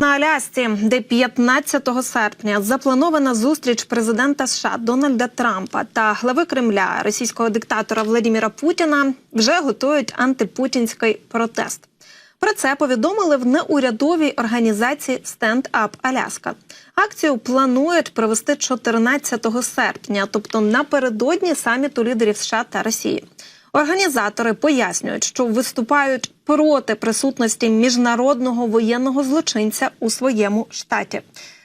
На Алясці, де 15 серпня запланована зустріч президента США Дональда Трампа та глави Кремля російського диктатора Владіміра Путіна, вже готують антипутінський протест. Про це повідомили в неурядовій організації Stand Up Аляска. Акцію планують провести 14 серпня, тобто напередодні саміту лідерів США та Росії. Організатори пояснюють, що виступають проти присутності міжнародного воєнного злочинця у своєму штаті.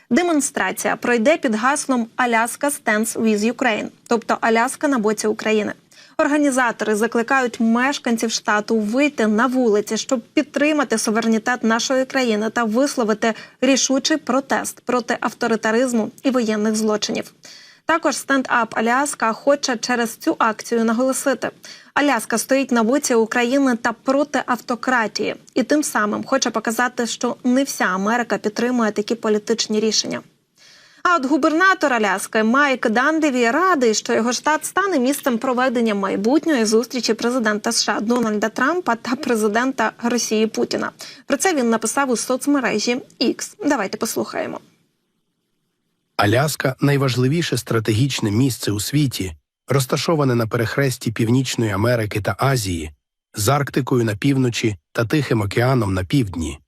Демонстрація пройде під гаслом Аляска Stands with Ukraine», тобто Аляска на боці України. Організатори закликають мешканців штату вийти на вулиці, щоб підтримати суверенітет нашої країни та висловити рішучий протест проти авторитаризму і воєнних злочинів. Також стендап Аляска хоче через цю акцію наголосити: Аляска стоїть на боці України та проти автократії, і тим самим хоче показати, що не вся Америка підтримує такі політичні рішення. А от губернатор Аляски Майк Дандеві радий, що його штат стане місцем проведення майбутньої зустрічі президента США Дональда Трампа та президента Росії Путіна. Про це він написав у соцмережі X. Давайте послухаємо. Аляска найважливіше стратегічне місце у світі, розташоване на перехресті Північної Америки та Азії, з Арктикою на півночі та Тихим океаном на півдні.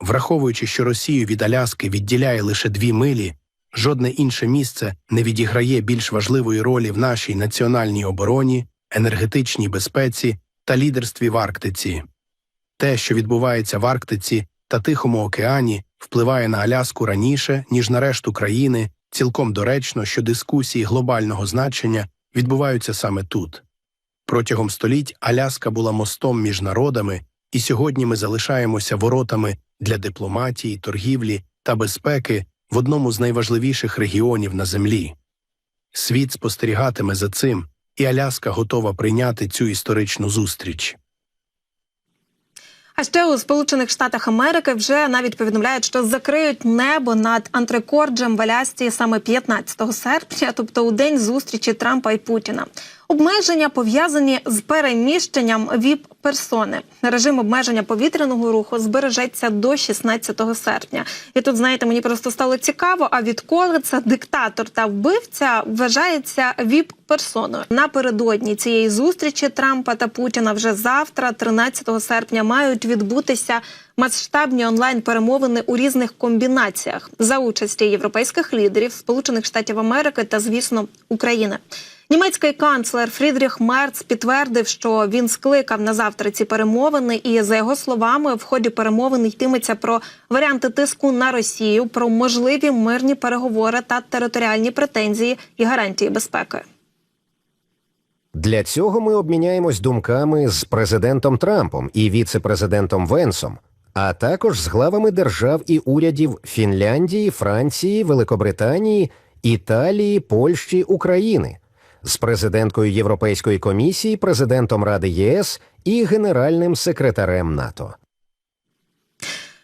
Враховуючи, що Росію від Аляски відділяє лише дві милі, жодне інше місце не відіграє більш важливої ролі в нашій національній обороні, енергетичній безпеці та лідерстві в Арктиці. Те, що відбувається в Арктиці та Тихому океані, впливає на Аляску раніше, ніж на решту країни, цілком доречно, що дискусії глобального значення відбуваються саме тут. Протягом століть Аляска була мостом між народами, і сьогодні ми залишаємося воротами для дипломатії, торгівлі та безпеки в одному з найважливіших регіонів на землі. Світ спостерігатиме за цим, і Аляска готова прийняти цю історичну зустріч. А ще у Сполучених Штатах Америки вже навіть повідомляють, що закриють небо над Антрекорджем в Алясці саме 15 серпня, тобто у день зустрічі Трампа і Путіна. Обмеження пов'язані з переміщенням віп персони. Режим обмеження повітряного руху збережеться до 16 серпня. І тут, знаєте, мені просто стало цікаво. А відколи це диктатор та вбивця вважається віп персоною напередодні цієї зустрічі Трампа та Путіна вже завтра, 13 серпня, мають відбутися масштабні онлайн перемовини у різних комбінаціях за участі європейських лідерів, Сполучених Штатів Америки та, звісно, України. Німецький канцлер Фрідріх Мерц підтвердив, що він скликав на завтра ці перемовини, і за його словами, в ході перемовин йтиметься про варіанти тиску на Росію, про можливі мирні переговори та територіальні претензії і гарантії безпеки. Для цього ми обміняємось думками з президентом Трампом і віце-президентом Венсом, а також з главами держав і урядів Фінляндії, Франції, Великобританії, Італії, Польщі, України, з президенткою Європейської комісії, президентом Ради ЄС і генеральним секретарем НАТО.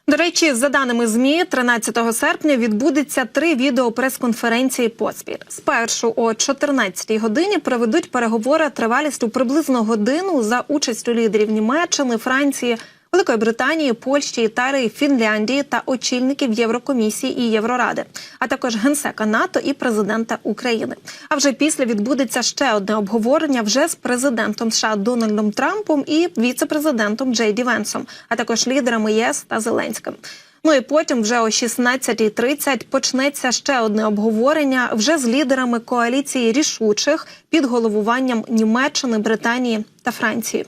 До речі, за даними змі, 13 серпня відбудеться три відеопрес-конференції поспіль. Спершу о 14-й годині проведуть переговори тривалістю приблизно годину за участю лідерів Німеччини, Франції, Великої Британії, Польщі, Італії, Фінляндії та очільників Єврокомісії і Євроради, а також генсека НАТО і президента України. А вже після відбудеться ще одне обговорення вже з президентом США Дональдом Трампом і віце-президентом Джей Ді Венсом, а також лідерами ЄС та Зеленським. Ну і потім, вже о 16.30 почнеться ще одне обговорення вже з лідерами коаліції рішучих під головуванням Німеччини, Британії та Франції.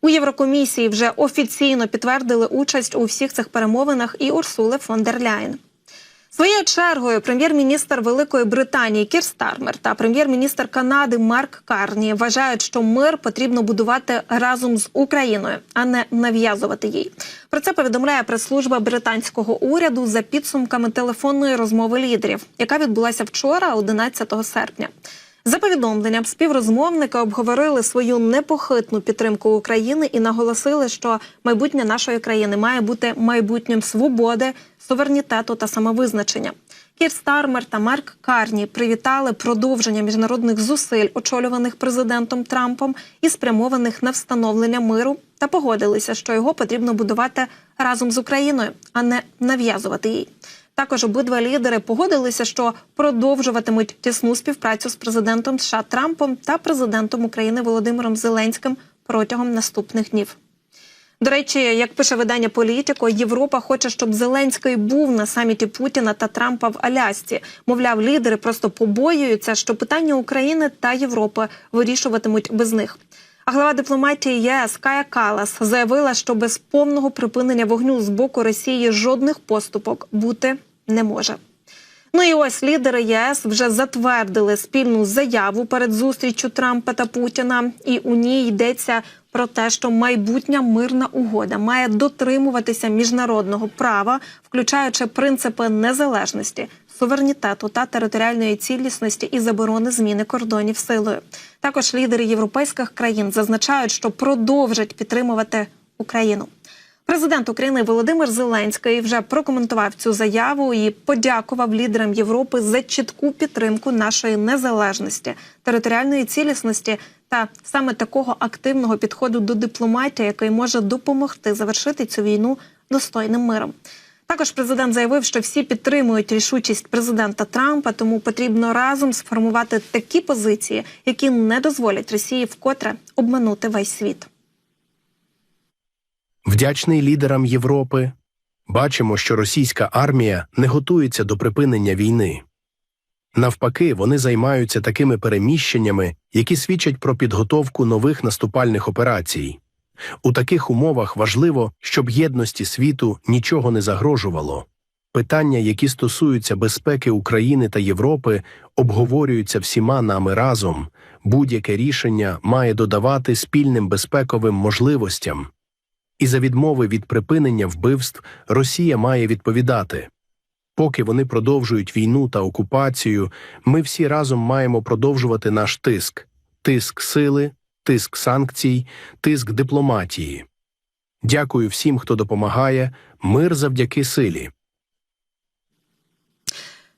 У Єврокомісії вже офіційно підтвердили участь у всіх цих перемовинах і Урсули фон дер Ляєн. Своєю чергою прем'єр-міністр Великої Британії Кір Стармер та прем'єр-міністр Канади Марк Карні вважають, що мир потрібно будувати разом з Україною, а не нав'язувати їй. Про це повідомляє прес-служба британського уряду за підсумками телефонної розмови лідерів, яка відбулася вчора, 11 серпня. За повідомленням співрозмовники обговорили свою непохитну підтримку України і наголосили, що майбутнє нашої країни має бути майбутнім свободи, суверенітету та самовизначення. Кір Стармер та Марк Карні привітали продовження міжнародних зусиль, очолюваних президентом Трампом і спрямованих на встановлення миру, та погодилися, що його потрібно будувати разом з Україною, а не нав'язувати їй. Також обидва лідери погодилися, що продовжуватимуть тісну співпрацю з президентом США Трампом та президентом України Володимиром Зеленським протягом наступних днів. До речі, як пише видання Політико, Європа хоче, щоб Зеленський був на саміті Путіна та Трампа в Алясці. Мовляв, лідери просто побоюються, що питання України та Європи вирішуватимуть без них. А глава дипломатії ЄС Кая Калас заявила, що без повного припинення вогню з боку Росії жодних поступок бути не може. Ну і ось лідери ЄС вже затвердили спільну заяву перед зустрічю Трампа та Путіна, і у ній йдеться про те, що майбутня мирна угода має дотримуватися міжнародного права, включаючи принципи незалежності, суверенітету та територіальної цілісності і заборони зміни кордонів силою. Також лідери європейських країн зазначають, що продовжать підтримувати Україну. Президент України Володимир Зеленський вже прокоментував цю заяву і подякував лідерам Європи за чітку підтримку нашої незалежності, територіальної цілісності та саме такого активного підходу до дипломатії, який може допомогти завершити цю війну достойним миром. Також президент заявив, що всі підтримують рішучість президента Трампа, тому потрібно разом сформувати такі позиції, які не дозволять Росії вкотре обманути весь світ. Вдячний лідерам Європи. Бачимо, що російська армія не готується до припинення війни. Навпаки, вони займаються такими переміщеннями, які свідчать про підготовку нових наступальних операцій. У таких умовах важливо, щоб єдності світу нічого не загрожувало. Питання, які стосуються безпеки України та Європи, обговорюються всіма нами разом. Будь-яке рішення має додавати спільним безпековим можливостям. І за відмови від припинення вбивств Росія має відповідати. Поки вони продовжують війну та окупацію, ми всі разом маємо продовжувати наш тиск тиск сили, тиск санкцій, тиск дипломатії. Дякую всім, хто допомагає. Мир завдяки силі.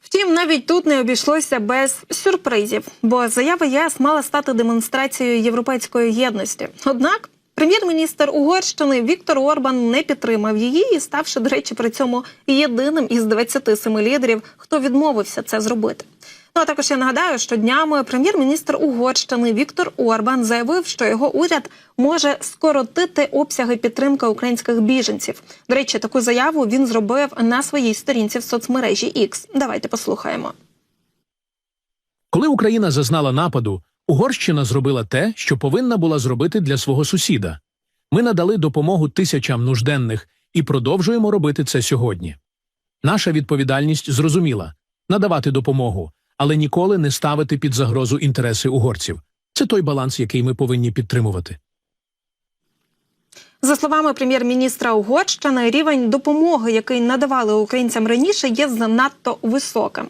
Втім, навіть тут не обійшлося без сюрпризів, бо заява ЄС мала стати демонстрацією європейської єдності. Однак прем'єр-міністр Угорщини Віктор Орбан не підтримав її і ставши, до речі, при цьому єдиним із 27 лідерів, хто відмовився це зробити. Ну а також я нагадаю, що днями прем'єр-міністр Угорщини Віктор Орбан заявив, що його уряд може скоротити обсяги підтримки українських біженців. До речі, таку заяву він зробив на своїй сторінці в соцмережі X. Давайте послухаємо. Коли Україна зазнала нападу, Угорщина зробила те, що повинна була зробити для свого сусіда. Ми надали допомогу тисячам нужденних і продовжуємо робити це сьогодні. Наша відповідальність зрозуміла надавати допомогу, але ніколи не ставити під загрозу інтереси угорців. Це той баланс, який ми повинні підтримувати. За словами прем'єр-міністра Угорщини, рівень допомоги, який надавали українцям раніше, є занадто високим.